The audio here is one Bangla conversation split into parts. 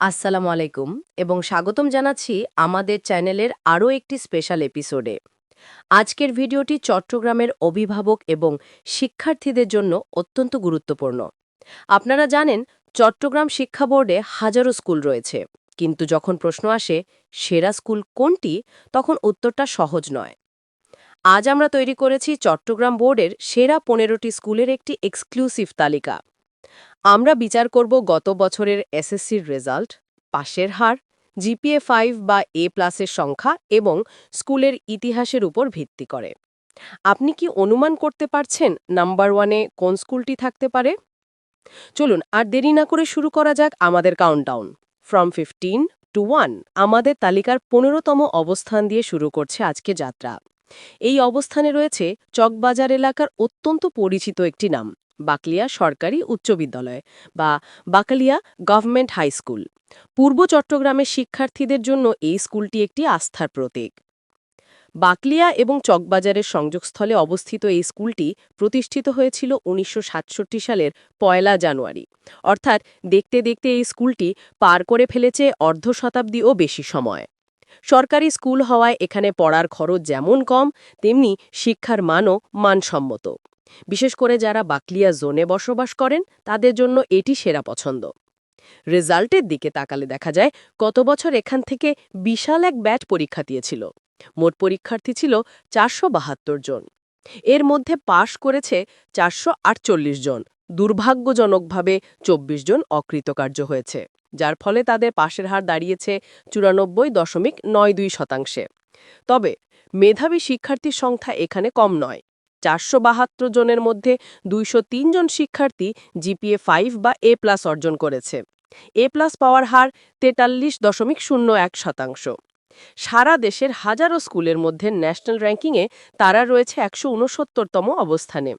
আসসালামু আলাইকুম এবং স্বাগতম জানাচ্ছি আমাদের চ্যানেলের আরও একটি স্পেশাল এপিসোডে। আজকের ভিডিওটি চট্টগ্রামের অভিভাবক এবং শিক্ষার্থীদের জন্য অত্যন্ত গুরুত্বপূর্ণ। আপনারা জানেন, চট্টগ্রাম শিক্ষা বোর্ডে হাজারো স্কুল রয়েছে, কিন্তু যখন প্রশ্ন আসে, সেরা স্কুল কোনটি? তখন উত্তরটা সহজ নয়। আজ আমরা তৈরি করেছি চট্টগ্রাম বোর্ডের সেরা পনেরোটি স্কুলের একটি এক্সক্লুসিভ তালিকা। আমরা বিচার করব গত বছরের এসএসসির রেজাল্ট, পাশের হার, জিপিএ ফাইভ বা এ প্লাসের সংখ্যা এবং স্কুলের ইতিহাসের উপর ভিত্তি করে। আপনি কি অনুমান করতে পারছেন নাম্বার ওয়ানে কোন স্কুলটি থাকতে পারে? চলুন আর দেরি না করে শুরু করা যাক আমাদের countdown from fifteen to one আমাদের তালিকার পনেরোতম অবস্থান দিয়ে শুরু করছে আজকে যাত্রা। এই অবস্থানে রয়েছে চকবাজার এলাকার অত্যন্ত পরিচিত একটি নাম। বাকলিয়া সরকারি উচ্চ বিদ্যালয় বা বাকলিয়া গভর্নমেন্ট হাই স্কুল। পূর্ব চট্টগ্রামের শিক্ষার্থীদের জন্য এই স্কুলটি একটি আস্থার প্রতীক। বাকলিয়া এবং চকবাজারের সংযোগস্থলে অবস্থিত এই স্কুলটি প্রতিষ্ঠিত হয়েছিল উনিশশো সাতষট্টি সালের পয়লা জানুয়ারি। অর্থাৎ দেখতে দেখতে এই স্কুলটি পার করে ফেলেছে অর্ধ শতাব্দীও বেশি সময়। সরকারি স্কুল হওয়ায় এখানে পড়ার খরচ যেমন কম, তেমনি শিক্ষার মানও মানসম্মত। বিশেষ করে যারা বাকলিয়া জোনে বসবাস করেন, তাদের জন্য এটি সেরা পছন্দ। রেজাল্টের দিকে তাকালে দেখা যায়, গত বছর এখান থেকে বিশাল এক ব্যাট পরীক্ষা দিয়েছিল। মোট পরীক্ষার্থী ছিল চারশো বাহাত্তর জন। এর মধ্যে পাশ করেছে চারশো আটচল্লিশ জন। দুর্ভাগ্যজনকভাবে ২৪ জন অকৃতকার্য হয়েছে, যার ফলে তাদের পাশের হার দাঁড়িয়েছে চুরানব্বই দশমিক নয় দুই শতাংশে। তবে, মেধাবী শিক্ষার্থীর সংখ্যা এখানে কম নয়। চারশো বাহাত্তর জনের মধ্যে দুইশো জন শিক্ষার্থী জিপিএ ফাইভ বা এ প্লাস অর্জন করেছে। এ প্লাস পাওয়ার হার তেতাল্লিশ দশমিক শূন্য এক শতাংশ। সারা দেশের হাজারো স্কুলের মধ্যে ন্যাশনাল র্যাঙ্কিংয়ে তারা রয়েছে একশো উনসত্তরতম অবস্থানে।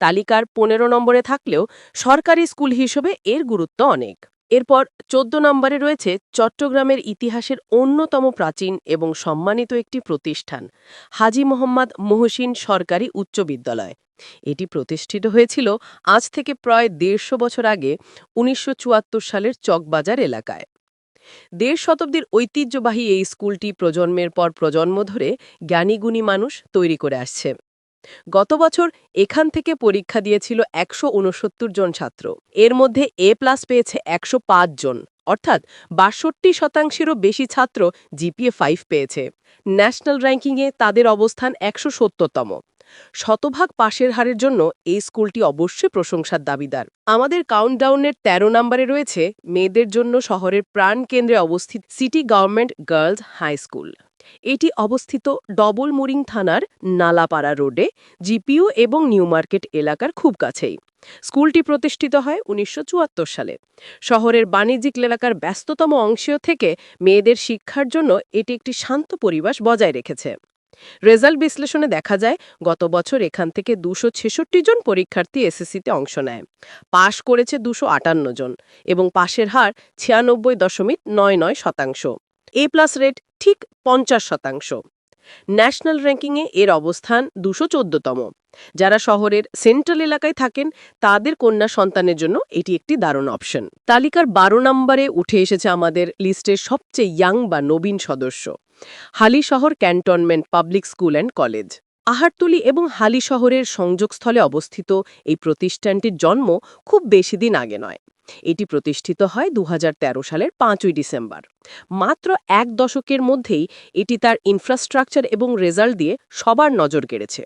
তালিকার পনেরো নম্বরে থাকলেও সরকারি স্কুল হিসেবে এর গুরুত্ব অনেক। এরপর চোদ্দ নম্বরে রয়েছে চট্টগ্রামের ইতিহাসের অন্যতম প্রাচীন এবং সম্মানিত একটি প্রতিষ্ঠান, হাজি মোহাম্মদ মহসিন সরকারি উচ্চ বিদ্যালয়। এটি প্রতিষ্ঠিত হয়েছিল আজ থেকে প্রায় দেড়শো বছর আগে উনিশশো চুয়াত্তর সালের চকবাজার এলাকায়। দেড় শতাব্দীর ঐতিহ্যবাহী এই স্কুলটি প্রজন্মের পর প্রজন্ম ধরে জ্ঞানীগুণী মানুষ তৈরি করে আসছে। গত বছর এখান থেকে পরীক্ষা দিয়েছিল একশো উনসত্তর জন ছাত্র। এর মধ্যে এ প্লাস পেয়েছে একশো পাঁচ জন। অর্থাৎ বাষট্টি শতাংশেরও বেশি ছাত্র জিপিএ ফাইভ পেয়েছে। ন্যাশনাল র্যাঙ্কিংয়ে তাদের অবস্থান একশো সত্তরতম। শতভাগ পাশের হারের জন্য এই স্কুলটি অবশ্যই প্রশংসার দাবিদার। আমাদের কাউন্টডাউনের ১৩ নম্বরে রয়েছে মেয়েদের জন্য শহরের প্রাণকেন্দ্রে অবস্থিত city government girls high school এটি অবস্থিত ডবল মুরিং থানার নালাপাড়া রোডে জিপিও এবং নিউ মার্কেট এলাকার খুব কাছেই। স্কুলটি প্রতিষ্ঠিত হয় উনিশশো চুয়াত্তর সালে। শহরের বাণিজ্যিক এলাকার ব্যস্ততম অংশ থেকে মেয়েদের শিক্ষার জন্য এটি একটি শান্ত পরিবেশ বজায় রেখেছে। রেজাল্ট বিশ্লেষণে দেখা যায়, গত বছর এখান থেকে দুশো জন পরীক্ষার্থী এসএসসিতে অংশ নেয়। পাশ করেছে দুশো জন এবং পাশের হার ছিয়ানব্বই দশমিক নয় নয় শতাংশ। এ প্লাস রেট ঠিক পঞ্চাশ শতাংশ। ন্যাশনাল র্যাঙ্কিংয়ে এর অবস্থান দুশো চোদ্দতম। যারা শহরের সেন্ট্রাল এলাকায় থাকেন, তাদের কন্যা সন্তানের জন্য এটি একটি দারুণ অপশন। তালিকার বারো নম্বরে উঠে এসেছে আমাদের লিস্টের সবচেয়ে ইয়াং বা নবীন সদস্য। হালি শহর cantonment public school and college. Aharatuli এবং হালি শহরের সংযোগস্থলে অবস্থিত এই প্রতিষ্ঠানটির জন্ম খুব বেশি দিন আগে নয়। এটি প্রতিষ্ঠিত হয় দু হাজার তেরো সালের পাঁচই ডিসেম্বর। মাত্র এক দশকের মধ্যেই এটি তার ইনফ্রাস্ট্রাকচার এবং রেজাল্ট দিয়ে সবার নজর কেড়েছে।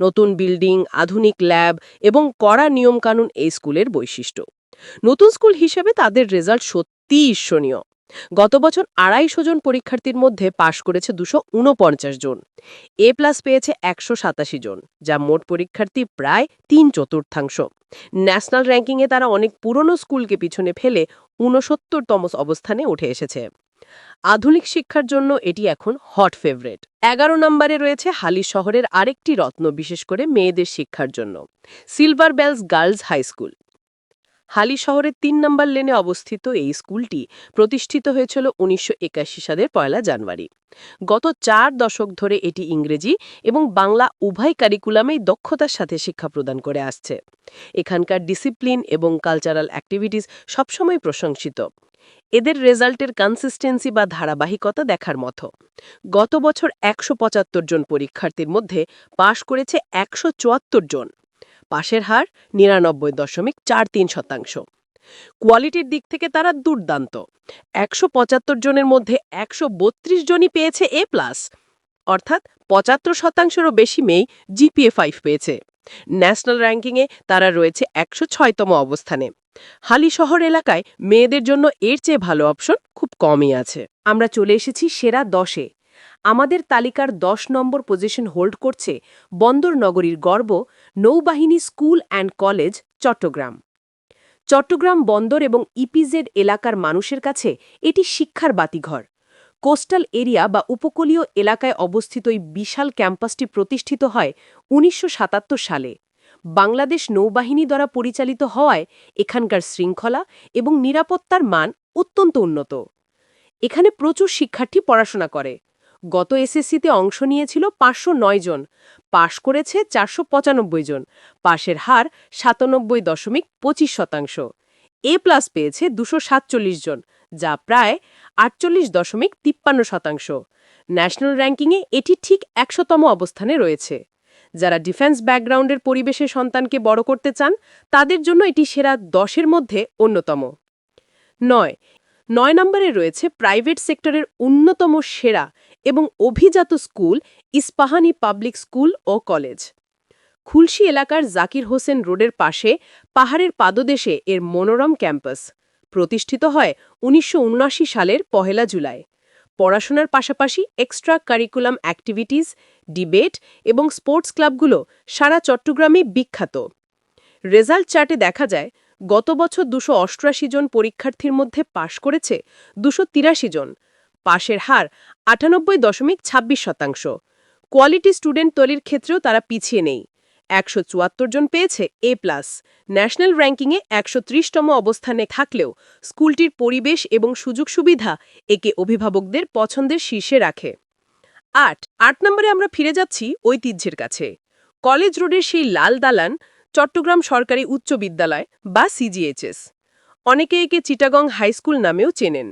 নতুন বিল্ডিং আধুনিক ল্যাব এবং কড়া নিয়মকানুন এই স্কুলের বৈশিষ্ট্য। নতুন স্কুল হিসেবে তাদের রেজাল্ট সত্যিই ঈর্ষণীয়। গত বছর আড়াইশো জন পরীক্ষার্থীর মধ্যে পাশ করেছে দুশো জন। এ প্লাস পেয়েছে একশো সাতাশি জন, যা মোট পরীক্ষার্থী প্রায় তিন চতুর্থাংশ। ন্যাশনাল র্যাঙ্কিংয়ে তারা অনেক পুরনো স্কুলকে পিছনে ফেলে ঊনসত্তরতম অবস্থানে উঠে এসেছে। আধুনিক শিক্ষার জন্য এটি এখন হট ফেভারেট। এগারো নম্বরে রয়েছে হালি শহরের আরেকটি রত্ন, বিশেষ করে মেয়েদের শিক্ষার জন্য। Silver bells girls high school. হালি শহরের তিন নম্বর লেনে অবস্থিত এই স্কুলটি প্রতিষ্ঠিত হয়েছিল উনিশশো একাশি সালের পয়লা জানুয়ারি। গত চার দশক ধরে এটি ইংরেজি এবং বাংলা উভয় কারিকুলামেই দক্ষতার সাথে শিক্ষা প্রদান করে আসছে। এখানকার ডিসিপ্লিন এবং কালচারাল অ্যাক্টিভিটিস সবসময় প্রশংসিত। এদের রেজাল্টের কনসিস্টেন্সি বা ধারাবাহিকতা দেখার মতো। গত বছর একশো পঁচাত্তর জন পরীক্ষার্থীর মধ্যে পাশ করেছে একশো চুয়াত্তর জন। পাশের হার নিরানব্বই দশমিক চার তিন শতাংশ। কোয়ালিটির দিক থেকে তারা দুর্দান্ত। একশো পঁচাত্তর জনের মধ্যে একশো বত্রিশ জনই পেয়েছে এ প্লাস। অর্থাৎ পঁচাত্তর শতাংশেরও বেশি মেয়েই জিপিএ ফাইভ পেয়েছে। ন্যাশনাল র্যাঙ্কিংয়ে তারা রয়েছে একশো ছয়তম অবস্থানে। হালি শহর এলাকায় মেয়েদের জন্য এর চেয়ে ভালো অপশন খুব কমই আছে। আমরা চলে এসেছি সেরা দশে। আমাদের তালিকার দশ নম্বর পজিশন হোল্ড করছে বন্দর নগরীর গর্ব, নৌবাহিনী school and college, Chattogram. Chattogram বন্দর এবং ইপিজেড এলাকার মানুষের কাছে এটি শিক্ষার বাতিঘর। কোস্টাল এরিয়া বা উপকূলীয় এলাকায় অবস্থিত এই বিশাল ক্যাম্পাসটি প্রতিষ্ঠিত হয় উনিশশো সাতাত্তর সালে। বাংলাদেশ নৌবাহিনী দ্বারা পরিচালিত হওয়ায় এখানকার শৃঙ্খলা এবং নিরাপত্তার মান অত্যন্ত উন্নত। এখানে প্রচুর শিক্ষার্থী পড়াশোনা করে। গত এসএসসিতে অংশ নিয়েছিল পাঁচশো নয় জন, পাশ করেছে চারশো পঁচানব্বই জন, পাশের হার সাতানব্বই দশমিক পঁচিশ শতাংশ। এ প্লাস পেয়েছে দুশো জন, যা প্রায় আটচল্লিশ দশমিক তিপ্পান্ন শতাংশ। ন্যাশনাল র্যাঙ্কিংয়ে এটি ঠিক একশোতম অবস্থানে রয়েছে। যারা ডিফেন্স ব্যাকগ্রাউন্ডের পরিবেশে সন্তানকে বড় করতে চান, তাদের জন্য এটি সেরা দশের মধ্যে অন্যতম। নয় নয় নম্বরে রয়েছে প্রাইভেট সেক্টরের অন্যতম সেরা এবং অভিজাত স্কুল ইস্পাহানি পাবলিক স্কুল ও কলেজ। খুলশি এলাকার জাকির হোসেন রোডের পাশে পাহাড়ের পাদদেশে এর মনোরম ক্যাম্পাস। প্রতিষ্ঠিত হয় উনিশশো উনআশি সালের পহেলা জুলাই। পড়াশোনার পাশাপাশি এক্সট্রা কারিকুলাম অ্যাক্টিভিটিস, ডিবেট এবং স্পোর্টস ক্লাবগুলো সারা চট্টগ্রামে বিখ্যাত। রেজাল্ট চার্টে দেখা যায়, গত বছর দুশো জন পরীক্ষার্থীর মধ্যে পাশ করেছে দুশো জন। পাশের হার আটানব্বই দশমিক ছাব্বিশ শতাংশ। কোয়ালিটি স্টুডেন্ট তৈরির ক্ষেত্রেও তারা পিছিয়ে নেই। একশো চুয়াত্তর জন পেয়েছে এ প্লাস ন্যাশনাল র্যাঙ্কিংয়ে একশো ত্রিশতম অবস্থানে থাকলেও স্কুলটির পরিবেশ এবং সুযোগ সুবিধা একে অভিভাবকদের পছন্দের শীর্ষে রাখে। আট আট নম্বরে আমরা ফিরে যাচ্ছি ঐতিহ্যের কাছে। কলেজ রোডের সেই লাল দালান চট্টগ্রাম সরকারি উচ্চ বিদ্যালয় বা সিজিএইচএস অনেকে একে চিটাগং হাইস্কুল নামেও চেনেন।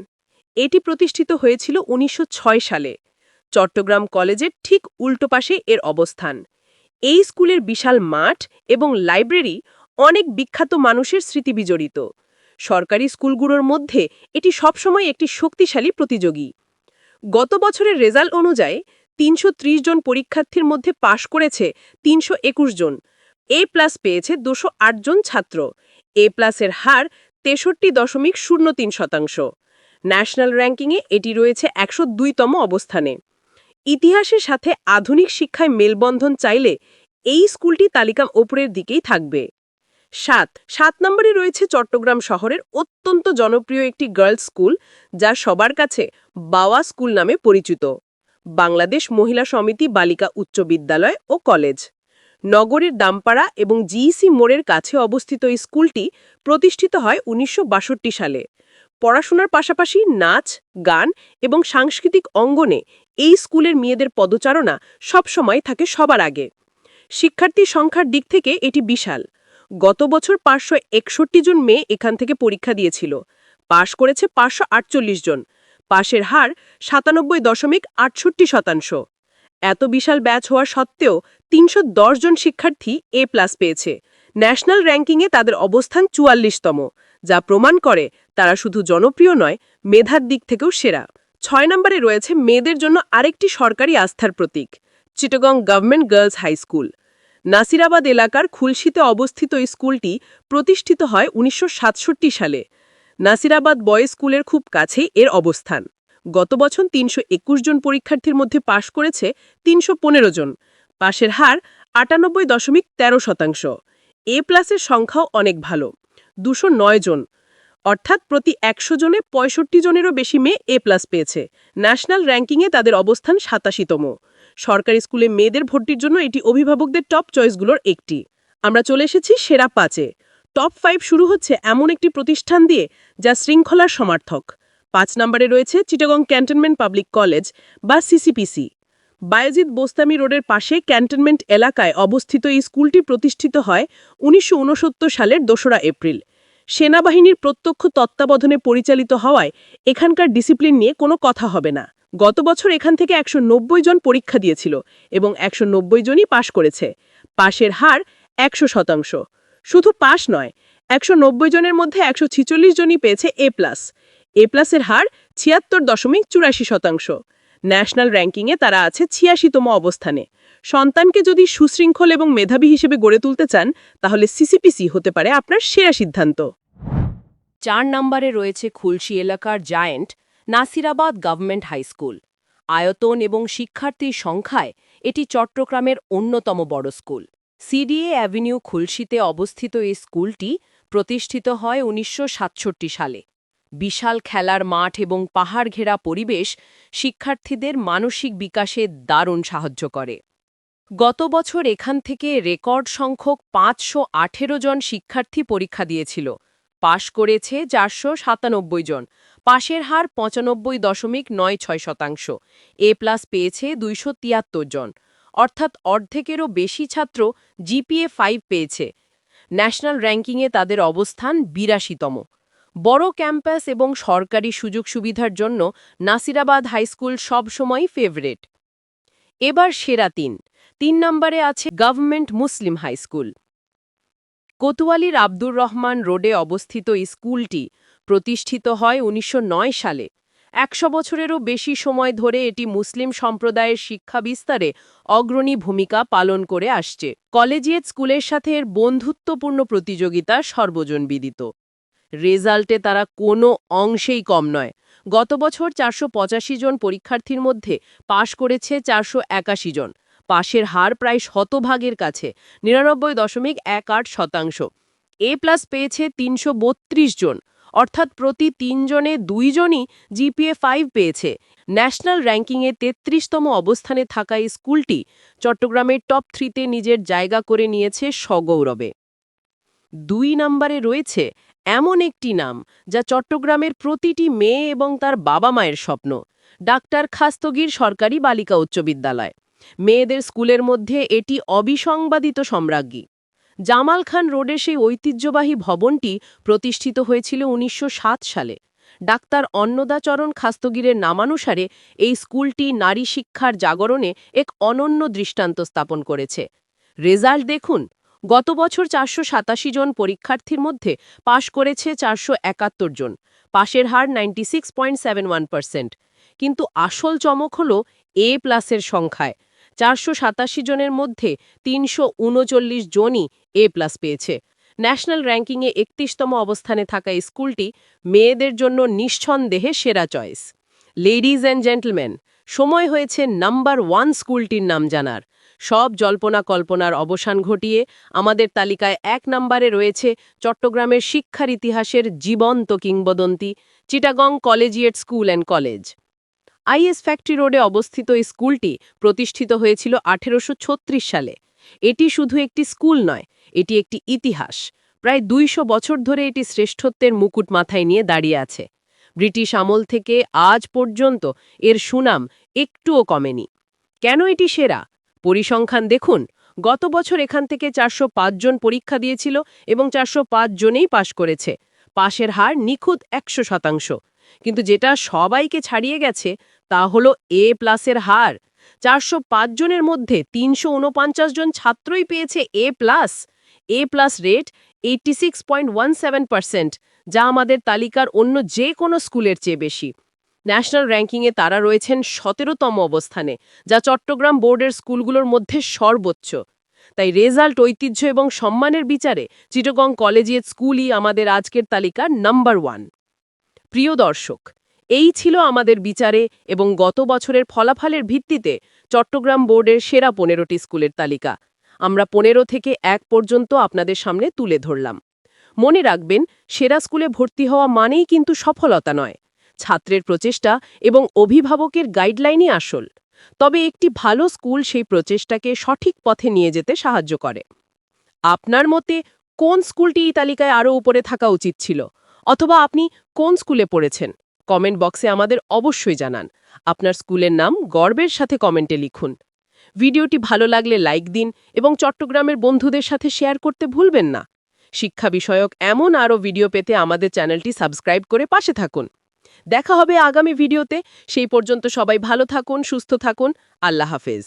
এটি প্রতিষ্ঠিত হয়েছিল উনিশশো ছয় সালে। চট্টগ্রাম কলেজের ঠিক উল্টো পাশে এর অবস্থান। এই স্কুলের বিশাল মাঠ এবং লাইব্রেরি অনেক বিখ্যাত মানুষের স্মৃতি বিজড়িত। সরকারি স্কুলগুলোর মধ্যে এটি সবসময় একটি শক্তিশালী প্রতিযোগী। গত বছরের রেজাল্ট অনুযায়ী তিনশো ত্রিশ জন পরীক্ষার্থীর মধ্যে পাশ করেছে তিনশো একুশ জন। এ প্লাস পেয়েছে দুশো জন ছাত্র। এ প্লাসের হার তেষট্টি দশমিক শূন্য তিন শতাংশ। ন্যাশনাল র্যাঙ্কিংয়ে এটি রয়েছে একশো দুইতম অবস্থানে। ইতিহাসের সাথে আধুনিক শিক্ষায় মেলবন্ধন চাইলে এই স্কুলটি তালিকা ওপরের দিকেই থাকবে। সাত সাত নম্বরে রয়েছে চট্টগ্রাম শহরের অত্যন্ত জনপ্রিয় একটি গার্লস স্কুল, যা সবার কাছে বাওয়া স্কুল নামে পরিচিত। বাংলাদেশ মহিলা সমিতি বালিকা উচ্চ বিদ্যালয় ও কলেজ। নগরের দামপাড়া এবং জিইসি মোড়ের কাছে অবস্থিত এই স্কুলটি প্রতিষ্ঠিত হয় উনিশশো বাষট্টি সালে। পড়াশোনার পাশাপাশি নাচ, গান এবং সাংস্কৃতিক অঙ্গনে এই স্কুলের মেয়েদের পদচারণা সবসময় থাকে সবার আগে। শিক্ষার্থী সংখ্যার দিক থেকে এটি বিশাল। গত বছর পাঁচশো একষট্টি জন মেয়ে এখান থেকে পরীক্ষা দিয়েছিল। পাশ করেছে পাঁচশো আটচল্লিশ জন। পাশের হার সাতানব্বই দশমিক আটষট্টি শতাংশ। এত বিশাল ব্যাচ হওয়া সত্ত্বেও তিনশো দশ জন শিক্ষার্থী এ প্লাস পেয়েছে। ন্যাশনাল র্যাঙ্কিংয়ে তাদের অবস্থান চুয়াল্লিশতম। যা প্রমাণ করে তারা শুধু জনপ্রিয় নয়, মেধার দিক থেকেও সেরা। ছয় নম্বরে রয়েছে মেয়েদের জন্য আরেকটি সরকারি আস্থার প্রতীক, Chittagong government girls high school. Nasirabad এলাকার খুলশিতে অবস্থিত এই স্কুলটি প্রতিষ্ঠিত হয় উনিশশো সাতষট্টি সালে। নাসিরাবাদ বয়েজ স্কুলের খুব কাছেই এর অবস্থান। গত বছর তিনশো একুশ জন পরীক্ষার্থীর মধ্যে পাশ করেছে তিনশো পনেরো জন। পাশের হার আটানব্বই দশমিক তেরো শতাংশ। এ প্লাসের সংখ্যাও অনেক ভালো। দুশো জন। অর্থাৎ প্রতি একশো জনে পঁয়ষট্টি জনেরও বেশি মেয়ে এ প্লাস পেয়েছে। ন্যাশনাল র্যাঙ্কিংয়ে তাদের অবস্থান সাতাশিতম। সরকারি স্কুলে মেয়েদের ভর্তির জন্য এটি অভিভাবকদের টপ চয়েসগুলোর একটি। আমরা চলে এসেছি সেরা পাঁচে। টপ ফাইভ শুরু হচ্ছে এমন একটি প্রতিষ্ঠান দিয়ে যা শৃঙ্খলার সমার্থক। পাঁচ নম্বরে রয়েছে চিটাগং ক্যান্টনমেন্ট পাবলিক কলেজ বা সিসিপিসি বায়েজিদ বোস্তামি রোডের পাশে ক্যান্টনমেন্ট এলাকায় অবস্থিত এই স্কুলটি প্রতিষ্ঠিত হয় উনিশশো উনসত্তর সালের দোসরা এপ্রিল। সেনাবাহিনীর প্রত্যক্ষ তত্ত্বাবধানে পরিচালিত হওয়ায় এখানকার ডিসিপ্লিন নিয়ে কোনো কথা হবে না। গত বছর এখান থেকে একশো নব্বই জন পরীক্ষা দিয়েছিল এবং একশো নব্বই জনই পাশ করেছে। পাশের হার একশো শতাংশ। শুধু পাশ নয়, একশো জনের মধ্যে একশো ছেচল্লিশ জনই পেয়েছে এ প্লাস। এ প্লাসের হার ছিয়াত্তর দশমিক চুরাশি শতাংশ। ন্যাশনাল র্যাঙ্কিংয়ে তারা আছে ছিয়াশিতম অবস্থানে। সন্তানকে যদি সুশৃঙ্খল এবং মেধাবী হিসেবে গড়ে তুলতে চান, তাহলে সিসিপিসি হতে পারে আপনার সেরা সিদ্ধান্ত। চার নম্বরে রয়েছে খুলশি এলাকার giant Nasirabad government high school. আয়তন এবং শিক্ষার্থীর সংখ্যায় এটি চট্টগ্রামের অন্যতম বড় স্কুল। সিডিএ অ্যাভিনিউ খুলশিতে অবস্থিত এই স্কুলটি প্রতিষ্ঠিত হয় উনিশশো সাতষট্টি সালে। বিশাল খেলার মাঠ এবং পাহাড় ঘেরা পরিবেশ শিক্ষার্থীদের মানসিক বিকাশে দারুণ সাহায্য করে। গত বছর এখান থেকে রেকর্ড সংখ্যক পাঁচশো আঠেরো জন শিক্ষার্থী পরীক্ষা দিয়েছিল। পাশ করেছে চারশো সাতানব্বই জন। পাশের হার পঁচানব্বই দশমিক নয় ছয় শতাংশ। এ প্লাস পেয়েছে দুইশো তিয়াত্তর জন। অর্থাৎ অর্ধেকেরও বেশি ছাত্র জিপিএ ফাইভ পেয়েছে। ন্যাশনাল র্যাঙ্কিংয়ে তাদের অবস্থান বিরাশিতম। বড় ক্যাম্পাস এবং সরকারি সুযোগ সুবিধার জন্য নাসিরাবাদ হাইস্কুল সবসময়ই ফেভারেট এবার সেরা তিন। তিন নম্বরে আছে গভর্নমেন্ট মুসলিম হাইস্কুল কোতোয়ালির আব্দুর রহমান রোডে অবস্থিত এই স্কুলটি প্রতিষ্ঠিত হয় উনিশশো নয় সালে। একশো বছরেরও বেশি সময় ধরে এটি মুসলিম সম্প্রদায়ের শিক্ষা বিস্তারে অগ্রণী ভূমিকা পালন করে আসছে। কলেজিয়েট স্কুলের সাথে এর বন্ধুত্বপূর্ণ প্রতিযোগিতা সর্বজনবিদিত রেজাল্টে তারা কোনো অংশেই কম নয়। গত বছর চারশো পঁচাশি জন পরীক্ষার্থীর মধ্যে পাশ করেছে চারশো একাশি জন। পাশের হার প্রায় শতভাগের কাছে, নিরানব্বই দশমিক এক আট শতাংশ। এ প্লাস পেয়েছে তিনশো বত্রিশ জন। অর্থাৎ প্রতি তিনজনে দুইজনই জিপিএ ফাইভ পেয়েছে। ন্যাশনাল র্যাঙ্কিংয়ে তেত্রিশতম অবস্থানে থাকা এই স্কুলটি চট্টগ্রামের টপ থ্রিতে নিজের জায়গা করে নিয়েছে সগৌরবে দুই নম্বরে রয়েছে এমন একটি নাম, যা চট্টগ্রামের প্রতিটি মেয়ে এবং তার বাবা মায়ের স্বপ্ন। ডাক্তার খাস্তগির সরকারি বালিকা উচ্চ বিদ্যালয়। মেয়েদের স্কুলের মধ্যে এটি অবিসংবাদিত সম্রাজ্ঞী। জামাল খান রোডে সেই ঐতিহ্যবাহী ভবনটি প্রতিষ্ঠিত হয়েছিল উনিশশো সাত সালে। ডাক্তার অন্নদাচরণ খাস্তগিরের নামানুসারে এই স্কুলটি নারী শিক্ষার জাগরণে এক অনন্য দৃষ্টান্ত স্থাপন করেছে। রেজাল্ট দেখুন। গত বছর চারশো সাতাশি জন পরীক্ষার্থীর মধ্যে পাশ করেছে চারশো একাত্তর জন। পাশের হার ninety six point seven one কিন্তু আসল চমক হল এ প্লাসের সংখ্যায়। চারশো সাতাশি জনের মধ্যে তিনশো উনচল্লিশ জনই এ প্লাস পেয়েছে। ন্যাশনাল র্যাঙ্কিংয়ে একত্রিশতম অবস্থানে থাকা স্কুলটি মেয়েদের জন্য নিঃসন্দেহে সেরা চয়েস। লেডিজ অ্যান্ড জেন্টলম্যান, সময় হয়েছে নাম্বার ওয়ান স্কুলটির নাম জানার। সব জল্পনা কল্পনার অবসান ঘটিয়ে আমাদের তালিকায় এক নম্বরে রয়েছে চট্টগ্রামের শিক্ষার ইতিহাসের জীবন্ত কিংবদন্তি, Chittagong collegiate school and college. IS factory রোডে অবস্থিত এই স্কুলটি প্রতিষ্ঠিত হয়েছিল আঠেরোশো ছত্রিশ সালে। এটি শুধু একটি স্কুল নয়, এটি একটি ইতিহাস। প্রায় দুইশো বছর ধরে এটি শ্রেষ্ঠত্বের মুকুট মাথায় নিয়ে দাঁড়িয়ে আছে। ব্রিটিশ আমল থেকে আজ পর্যন্ত এর সুনাম একটুও কমেনি। কেন এটি সেরা? পরিসংখ্যান দেখুন। গত বছর এখান থেকে চারশো জন পরীক্ষা দিয়েছিল এবং চারশো পাঁচ জনেই পাশ করেছে। পাশের হার নিখুঁত একশো শতাংশ। কিন্তু যেটা সবাইকে ছাড়িয়ে গেছে, তা হল এ প্লাসের হার। চারশো জনের মধ্যে তিনশো উনপঞ্চাশ জন ছাত্রই পেয়েছে A plus. A plus rate eighty six point one seven percent, যা আমাদের তালিকার অন্য যে কোনো স্কুলের চেয়ে বেশি। ন্যাশনাল র্যাঙ্কিংয়ে তারা রয়েছেন সতেরোতম অবস্থানে, যা চট্টগ্রাম বোর্ডের স্কুলগুলোর মধ্যে সর্বোচ্চ। তাই রেজাল্ট, ঐতিহ্য এবং সম্মানের বিচারে চিটগং কলেজিয়েট স্কুলই আমাদের আজকের তালিকার নাম্বার ওয়ান। প্রিয় দর্শক, এই ছিল আমাদের বিচারে এবং গত বছরের ফলাফলের ভিত্তিতে চট্টগ্রাম বোর্ডের সেরা পনেরোটি স্কুলের তালিকা। আমরা পনেরো থেকে এক পর্যন্ত আপনাদের সামনে তুলে ধরলাম। মনে রাখবেন, সেরা স্কুলে ভর্তি হওয়া মানেই কিন্তু সফলতা নয়। ছাত্রের প্রচেষ্টা এবং অভিভাবকের গাইডলাইনই আসল। তবে একটি ভালো স্কুল সেই প্রচেষ্টাকে সঠিক পথে নিয়ে যেতে সাহায্য করে। আপনার মতে, কোন স্কুলটি এই তালিকায় আরও উপরে থাকা উচিত ছিল? অথবা আপনি কোন স্কুলে পড়েছেন? কমেন্ট বক্সে আমাদের অবশ্যই জানান। আপনার স্কুলের নাম গর্বের সাথে কমেন্টে লিখুন। ভিডিওটি ভালো লাগলে লাইক দিন এবং চট্টগ্রামের বন্ধুদের সাথে শেয়ার করতে ভুলবেন না। শিক্ষা বিষয়ক এমন আরও ভিডিও পেতে আমাদের চ্যানেলটি সাবস্ক্রাইব করে পাশে থাকুন। দেখা হবে আগামী ভিডিওতে। সেই পর্যন্ত সবাই ভালো থাকুন সুস্থ থাকুন। আল্লাহ হাফেজ।